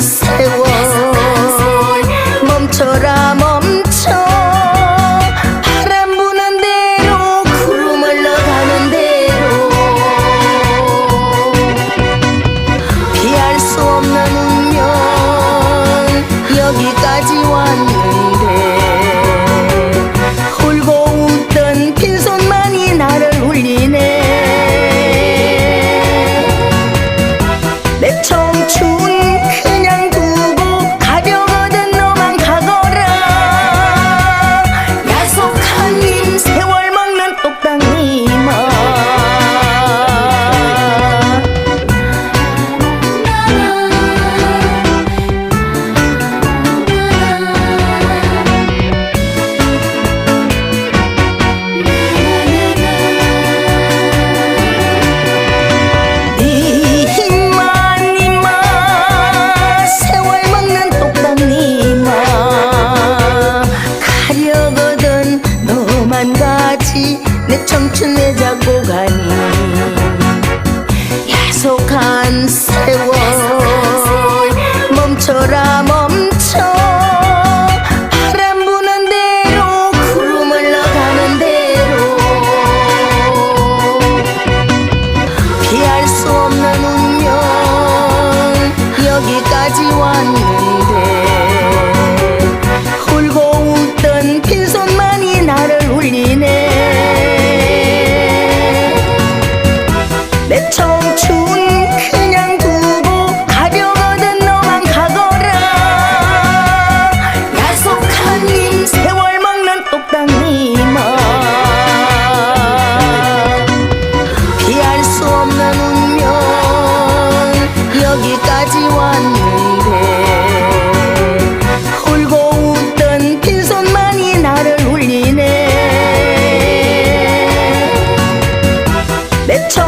세월 멈춰라 멈춰. 바람 부는 대로 구름 흘러가는 대로. 피할 수 없는 운명 여기까지 왔는데 내 청춘 왜 잡고 가니 야속한 세월 멈춰라 멈춰. 바람 부는 대로 구름 흘러가는 대로 피할 수 없는 운명 여기까지 왔는데 내 청춘 그냥 두고 가려거든 너만 가거라. 야속한 이 세월 먹는 똑딱이만 뭐. 피할 수 없는 운명 여기까지 왔는데. 울고 웃던 빈손만이 나를 울리네. 내 청.